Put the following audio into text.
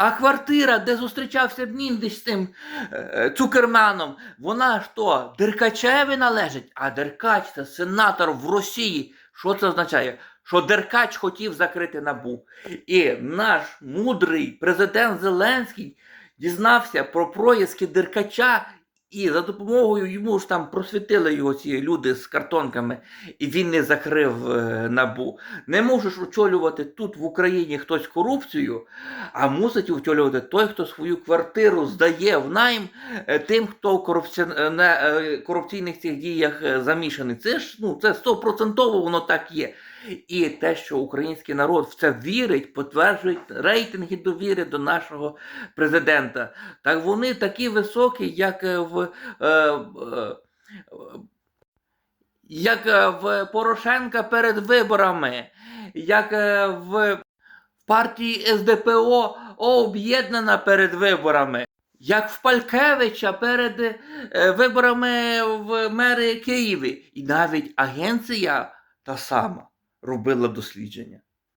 А квартира, де зустрічався Міндич з цим е, цукерманом, вона що, Деркачеві належить? А Деркач це сенатор в Росії. Що це означає? Що Деркач хотів закрити набу. І наш мудрий президент Зеленський дізнався про проїзки Деркача, і за допомогою йому ж там просвітили його ці люди з картонками, і він не закрив е, набу. Не можеш очолювати тут в Україні хтось корупцію, а мусить очолювати той, хто свою квартиру здає в найм е, тим, хто в корупці... е, корупційних цих діях замішаний. Це ж ну це стопроцентово воно так є. І те, що український народ в це вірить, підтверджують рейтинги довіри до нашого президента. Так вони такі високі, як е, в. Е, е, як в Порошенка перед виборами, як в партії СДПО об'єднана перед виборами, як в Палькевича перед виборами в мери Києві. І навіть агенція та сама робила дослідження.